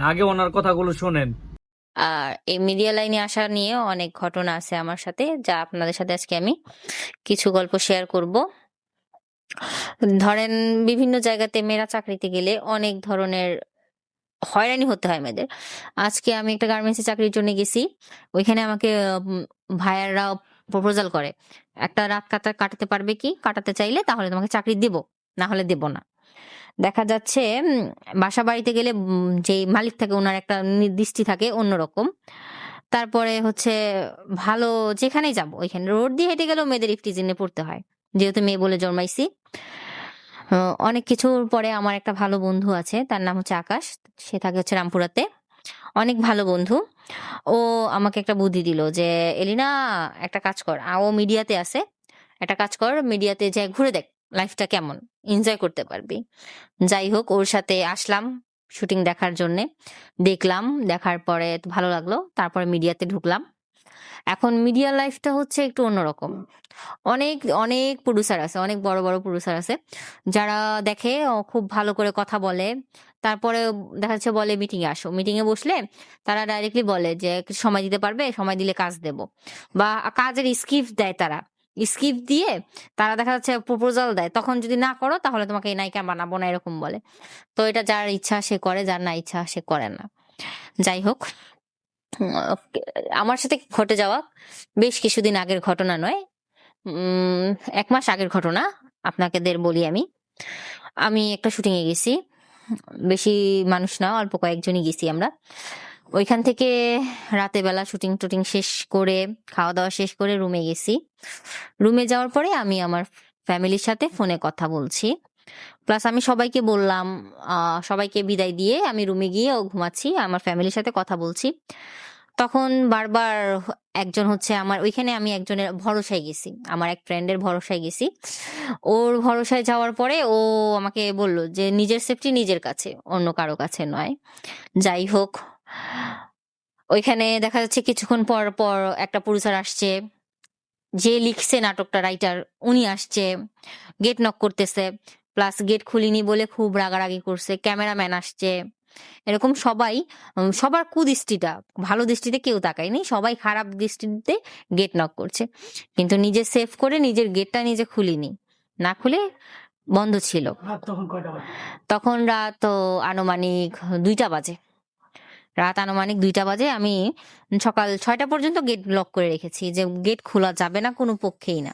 আগে ওনার কথাগুলো শোনেন। আর এই মিডিয়া লাইনে আসা নিয়ে অনেক ঘটনা আছে আমার সাথে, যা আপনাদের সাথে আজকে আমি কিছু গল্প শেয়ার করব। ধরেন, বিভিন্ন জায়গাতে মেয়েরা চাকরিতে গেলে অনেক ধরনের হয়রানি হতে হয় মেয়েদের। আজকে আমি একটা গার্মেন্টসে চাকরির জন্য গেছি, ওইখানে আমাকে ভাইয়াররা প্রপোজাল করে, একটা রাত কাটা, কাটাতে পারবে কি? কাটাতে চাইলে তাহলে তোমাকে চাকরি দিব, না হলে দেব না। দেখা যাচ্ছে বাসা বাড়িতে গেলে যে মালিক থাকে ওনার একটা নির্দিষ্টি থাকে অন্যরকম। তারপরে হচ্ছে, ভালো যেখানেই যাব, ওইখানে রোড দিয়ে হেঁটে গেলেও মেয়েদের ইফটিজিনে পড়তে হয়। যেহেতু মেয়ে বলে জন্মাইছি। অনেক কিছুর পরে আমার একটা ভালো বন্ধু আছে, তার নাম হচ্ছে আকাশ। সে থাকে হচ্ছে রামপুরাতে। অনেক ভালো বন্ধু। ও আমাকে একটা বুদ্ধি দিল যে, এলিনা, একটা কাজ কর। ও মিডিয়াতে আছে। একটা কাজ কর, মিডিয়াতে যাই ঘুরে দেখ। লাইফটা কেমন? এনজয় করতে পারবি। যাই হোক, ওর সাথে আসলাম শুটিং দেখার জন্য। দেখলাম, দেখার পরে ভালো লাগল, তারপরে মিডিয়াতে ঢুকলাম। এখন মিডিয়া লাইফটা হচ্ছে একটু অন্যরকম। অনেক অনেক প্রডিউসার আছে, অনেক বড় বড় প্রডিউসার আছে। যারা দেখে খুব ভালো করে কথা বলে। তারপরে দেখা যাচ্ছে বলে মিটিং এ আসো। মিটিং এ বসলে তারা ডাইরেক্টলি বলে যে, সময় দিতে পারবে? সময় দিলে কাজ দেব। বা কাজের স্কিপ দেয় তারা। স্ক্রিপ্ট দিয়ে তারা দেখা যাচ্ছে প্রপোজাল দেয়, তখন যদি না করো তাহলে তোমাকে এই নায়িকা বানাবো না, এরকম বলে। তো এটা যার ইচ্ছা সে করে, যার না ইচ্ছা সে করে না। যাই হোক আমার সাথে ঘটে যাওয়া বেশ কিছুদিন আগের ঘটনা নয় এক মাস আগের ঘটনা আপনাকেদের বলি আমি। আমি একটা শুটিং এ গেছি, বেশি মানুষ না, অল্প কয়েকজনই গেছি আমরা। ওইখান থেকে রাতে বেলা শুটিং টুটিং শেষ করে, খাওয়া দাওয়া শেষ করে রুমে গেছি। রুমে যাওয়ার পরে আমি আমার ফ্যামিলির সাথে ফোনে কথা বলছি। প্লাস আমি সবাইকে বললাম সবাইকে বিদায় দিয়ে আমি রুমে গিয়ে ও ঘুমাচ্ছি, আমার ফ্যামিলির সাথে কথা বলছি। তখন বারবার একজন হচ্ছে আমার, ওইখানে আমি একজনের ভরসায় গেছি, আমার এক ফ্রেন্ডের ভরসায় গেছি। ওর ভরসায় যাওয়ার পরে ও আমাকে বলল যে, নিজের সেফটি নিজের কাছে, অন্য কারও কাছে নয়। যাই হোক ওইখানে দেখা যাচ্ছে কিছুক্ষণ পর পর একটা পুরুষার আসছে যে লিখছে নাটকটা রাইটার উনি আসছে গেট নক করতেছে প্লাস গেট খুলিনি বলে খুব রাগারাগি করছে ক্যামেরাম্যান আসছে। এরকম সবাই সবার কুদৃষ্টিটা ভালো দৃষ্টিতে কেউ তাকায়নি সবাই খারাপ দৃষ্টিতে গেট নক করছে। কিন্তু নিজে সেভ করে নিজের গেটটা নিজে খুলিনি। না খুলে বন্ধ ছিল। তখন রাত আনুমানিক দুইটা বাজে। রাত আনুমানিক দুইটা বাজে আমি সকাল ছয়টা পর্যন্ত গেট লক করে রেখেছি। যে গেট খোলা যাবে না কোনো পক্ষেই না।